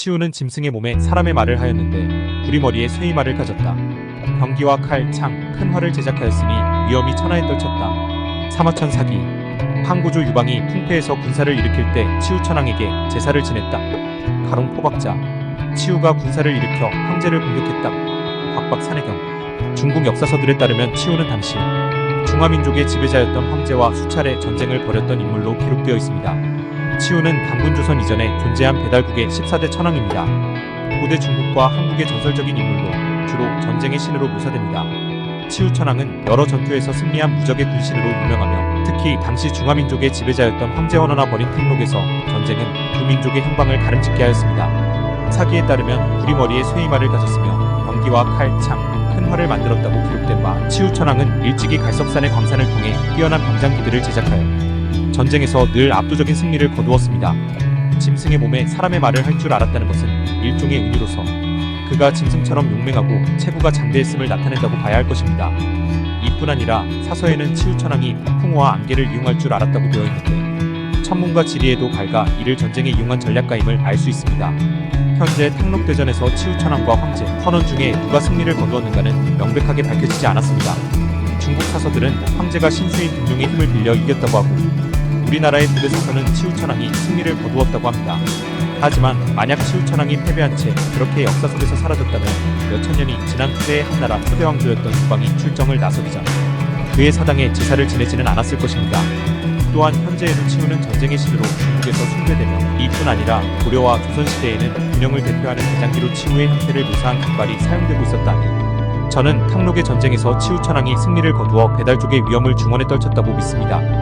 치우는 짐승의 몸에 사람의 말을 하였는데 부리머리에 쇠의 말을 가졌다. 병기와 칼, 창, 큰 활을 제작하였으니 위험이 천하에 떨쳤다. 사마천 사기 항구조 유방이 풍패에서 군사를 일으킬 때 치우천왕에게 제사를 지냈다. 가롱 포박자 치우가 군사를 일으켜 황제를 공격했다. 곽박 산해경 중국 역사서들에 따르면 치우는 당시 중화민족의 지배자였던 황제와 수차례 전쟁을 벌였던 인물로 기록되어 있습니다. 치우는 단군조선 이전에 존재한 배달국의 14대 천왕입니다. 고대 중국과 한국의 전설적인 인물로 주로 전쟁의 신으로 묘사됩니다. 치우천왕은 여러 전투에서 승리한 무적의 군신으로 유명하며 특히 당시 중화민족의 지배자였던 황제 원어나 벌인 탕록에서 전쟁은 두 민족의 행방을 가름짓게 하였습니다. 사기에 따르면 부리머리에 쇠이말을 가졌으며 병기와 칼, 창, 큰 활을 만들었다고 기록된 바 치우천왕은 일찍이 갈석산의 광산을 통해 뛰어난 병장기들을 제작하여 전쟁에서 늘 압도적인 승리를 거두었습니다. 짐승의 몸에 사람의 말을 할 줄 알았다는 것은 일종의 은유로서 그가 짐승처럼 용맹하고 체구가 장대했음을 나타낸다고 봐야 할 것입니다. 이뿐 아니라 사서에는 치우천왕이 폭풍우와 안개를 이용할 줄 알았다고 되어 있는데 천문과 지리에도 밝아 이를 전쟁에 이용한 전략가임을 알 수 있습니다. 현재 탕록대전에서 치우천왕과 황제, 선원 중에 누가 승리를 거두었는가는 명백하게 밝혀지지 않았습니다. 중국 사서들은 황제가 신수인 등용의 힘을 빌려 이겼다고 하고 우리나라의 사서는 치우천왕이 승리를 거두었다고 합니다. 하지만 만약 치우천왕이 패배한 채 그렇게 역사 속에서 사라졌다면 몇천 년이 지난 후대의 한나라 초대 왕조였던 유방이 출정을 나서기 전 그의 사당에 제사를 지내지는 않았을 것입니다. 또한 현재에도 치우는 전쟁의 신으로 중국에서 숭배되며 이뿐 아니라 고려와 조선시대에는 군영을 대표하는 대장기로 치우의 형태를 묘사한 깃발이 사용되고 있었다니 저는 탕록의 전쟁에서 치우천왕이 승리를 거두어 배달족의 위험을 중원에 떨쳤다고 믿습니다.